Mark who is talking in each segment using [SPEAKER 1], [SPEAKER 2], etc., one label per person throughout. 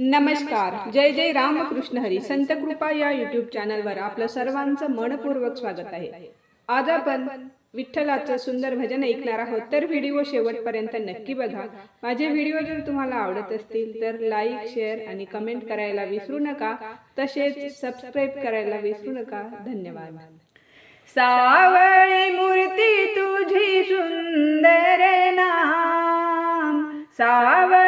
[SPEAKER 1] नमस्कार. जय जय रामकृष्ण हरी. संत कृपा या युट्यूब चॅनलवर आपलं सर्वांचं मनपूर्वक स्वागत आहे. आज आपण विठ्ठलाचं सुंदर भजन ऐकणार आहोत. तर व्हिडिओ शेवटपर्यंत नक्की बघा. माझे व्हिडिओ जर तुम्हाला आवडत असतील तर लाईक शेअर आणि कमेंट करायला विसरू नका. तसेच सबस्क्राईब करायला विसरू नका. धन्यवाद. सावळी मूर्ती तुझी सुंदर नाम. सावळी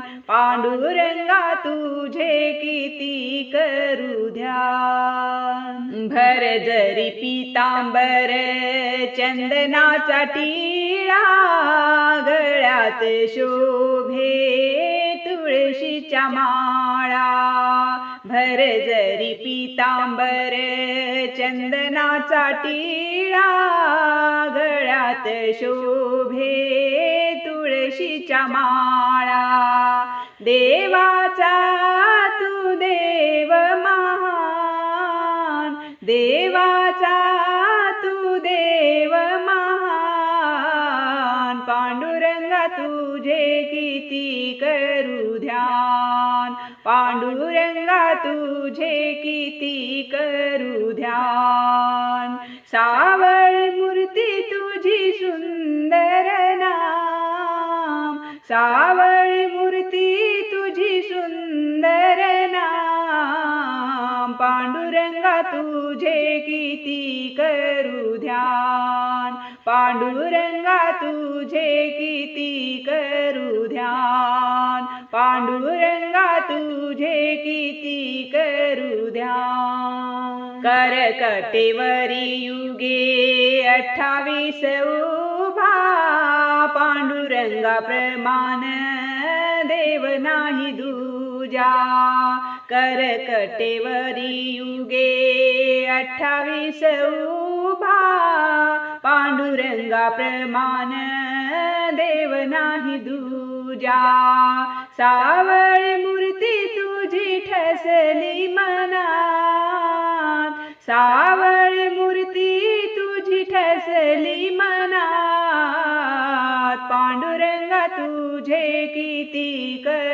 [SPEAKER 1] पांडुरंगा तुझे किती करू ध्यान? भर जरी पितांबर चंदनाचा टिळा गळ्यात शोभे तुळशीच्या माळा. भर जरी पितांबर चंदनाचा टिळा गळ्यात शोभे तुळशीच्या माळा. देवाचा तू देव महान. देवाचा तू देव महान. पांडुरंगा तुझे किती करू ध्यान. पांडुरंगा तुझे किती करू ध्यान. सावळ मूर्ती तुझी सुंदर नाम. सावळ पांडुरंगा तुझे किती करू ध्यान? पांडुरंगा तुझे किती करू ध्यान? पांडुरंगा तुझे किती करू ध्यान? करकटेवरी युगे अठ्ठावीस उभा पांडुरंगा प्रमाण देव नाही तुझ्या करकटेवरी युगे अठ्ठावीस उभा पांडुरंगा प्रमाण देव नाही दुजा. सावळ मूर्ती तुझी ठसली मनात. सावळ मूर्ती तुझी ठसली मनात. पांडुरंगा तुझे किती कर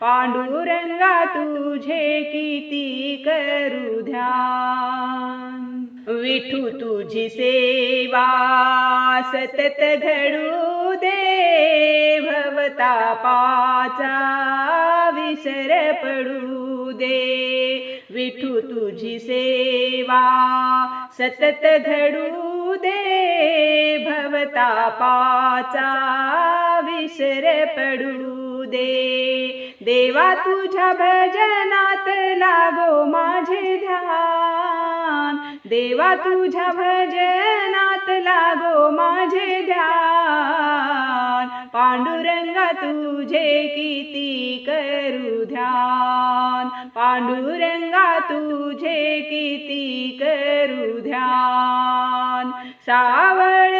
[SPEAKER 1] पांडुरंगा तुझे किती करू ध्यान? विठू तुझी सेवा सतत घडू दे. भवतापाचा विसर पडू दे. विठू तुझी सेवा सतत घडू दे. भवतापाचा विसर पडू दे. देवा तुझ्या भजनात लागो माझे ध्यान. देवा तुझ्या भजनात लागो माझे ध्यान. पांडुरंगा तुझे किती करू ध्यान. पांडुरंगा तुझे किती करू ध्यान. सावळी